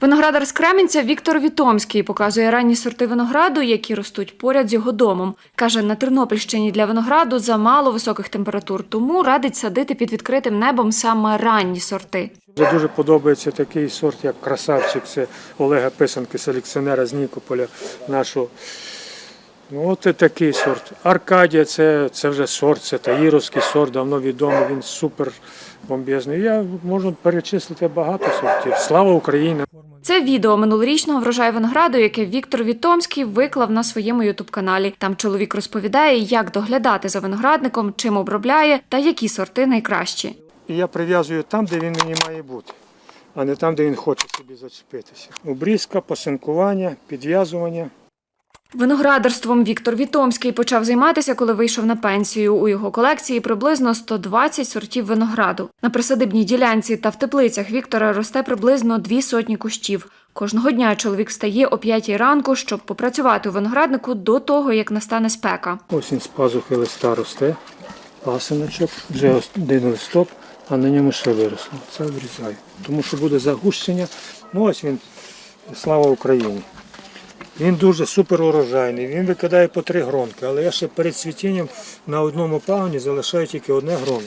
Виноградар з Кремінця Віктор Вітомський показує ранні сорти винограду, які ростуть поряд з його домом. Каже, на Тернопільщині для винограду замало високих температур, тому радить садити під відкритим небом саме ранні сорти. Мені дуже подобається такий сорт, як красавчик. Це Олега Писанки, селекціонера з Нікополя нашого. Ну, от і такий сорт. Аркадія це, це вже сорт, це таїровський сорт, давно відомий, він супер бомбезний. Я можу перечислити багато сортів. Слава Україні! Це відео минулорічного врожаю винограду, яке Віктор Вітомський виклав на своєму ютуб-каналі. Там чоловік розповідає, як доглядати за виноградником, чим обробляє та які сорти найкращі. Я прив'язую там, де він мені має бути, а не там, де він хоче собі зачепитися. Обрізка, посинкування, підв'язування. Виноградарством Віктор Вітомський почав займатися, коли вийшов на пенсію. У його колекції приблизно 120 сортів винограду. На присадибній ділянці та в теплицях Віктора росте приблизно дві сотні кущів. Кожного дня чоловік встає о 5 ранку, щоб попрацювати у винограднику до того, як настане спека. Ось він з пазухи листа росте, пасиночок, вже один листок, а на ньому ще виросло. Це обрізаю. Тому що буде загущення. Ну ось він, слава Україні. Він дуже супер урожайний, він викидає по три гронки, але я ще перед цвітінням на одному пагоні залишаю тільки одне гроно,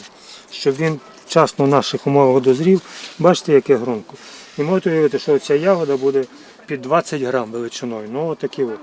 щоб він вчасно в наших умовах дозрів. Бачите, яке гронко. І можете уявити, що ця ягода буде під 20 грам величиною. Ну, отакі от.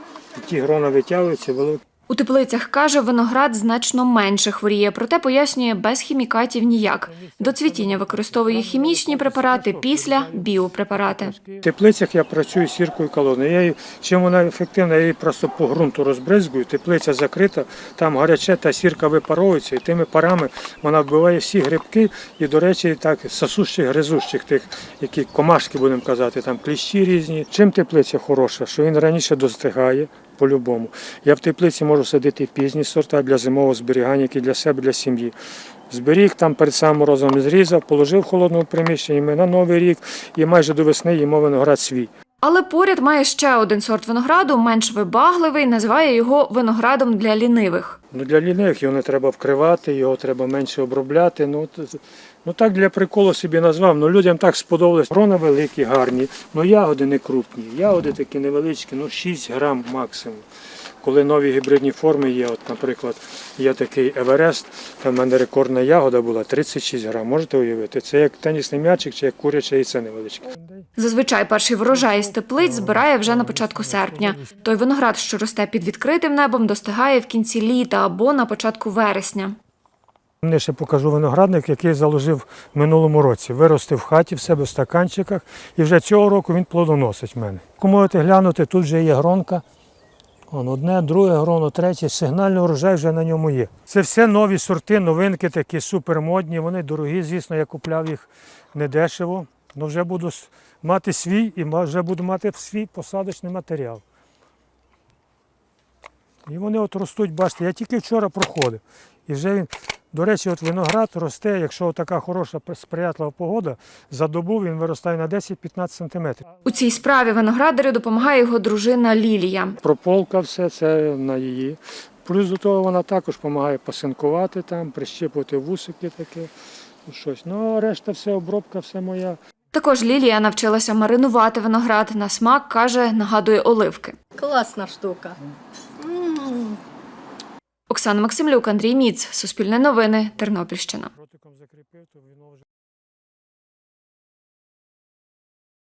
Ті грона витягуються великі. У теплицях каже, виноград значно менше хворіє, проте пояснює без хімікатів ніяк. До цвітіння використовує хімічні препарати, після біопрепарати. В теплицях я працюю сіркою її, чим вона ефективна, я її просто по ґрунту розбризгую, теплиця закрита, там гаряче та сірка випаровується, і тими парами вона вбиває всі грибки і, до речі, так, сосущих, гризущих тих, які комашки, будемо казати, там кліщі різні. Чим теплиця хороша, що він раніше достигає. По-любому. Я в теплиці можу садити пізні сорта для зимового зберігання, які для себе, для сім'ї. Зберіг там перед самим морозом зрізав, положив в холодному приміщенні. Ми на новий рік і майже до весни їмо виноград свій. Але поряд має ще один сорт винограду, менш вибагливий, називає його виноградом для лінивих. Ну для лінивих його не треба вкривати, його треба менше обробляти. Ну, ну так для приколу собі назвав. Ну людям так сподобалось. Грона великі, гарні, ну ягоди не крупні. Ягоди такі невеличкі, ну 6 грам максимум. Коли нові гібридні форми є, от, наприклад, є такий Еверест, там в мене рекордна ягода була 36 грам. Можете уявити? Це як тенісний м'ячик чи як куряче яйце невеличке. Зазвичай перший врожай з теплиць збирає вже на початку серпня. Той виноград, що росте під відкритим небом, достигає в кінці літа або на початку вересня. Я ще покажу виноградник, який заложив в минулому році. Виростив в хаті в себе в стаканчиках, і вже цього року він плодоносить в мене. Кому можете глянути, тут вже є гронка. Вон, одне, друге гроно, третє. Сигнальний урожай вже на ньому є. Це все нові сорти, новинки такі супермодні. Вони дорогі, звісно, я купляв їх недешево. але вже буду мати свій і вже буду мати свій посадочний матеріал. І вони от ростуть, бачите, я тільки вчора проходив. І вже він, до речі, от виноград росте, якщо така хороша сприятлива погода, за добу він виростає на 10-15 сантиметрів. У цій справі виноградарю допомагає його дружина Лілія. Прополка все це на її. Плюс до того вона також допомагає пасинкувати там, прищипувати вусики таке. Щось. Ну, а решта все, обробка, все моя. Також Лілія навчилася маринувати виноград. На смак каже, нагадує оливки. Класна штука. Оксана Максимлюк, Андрій Міц, Суспільне новини, Тернопільщина.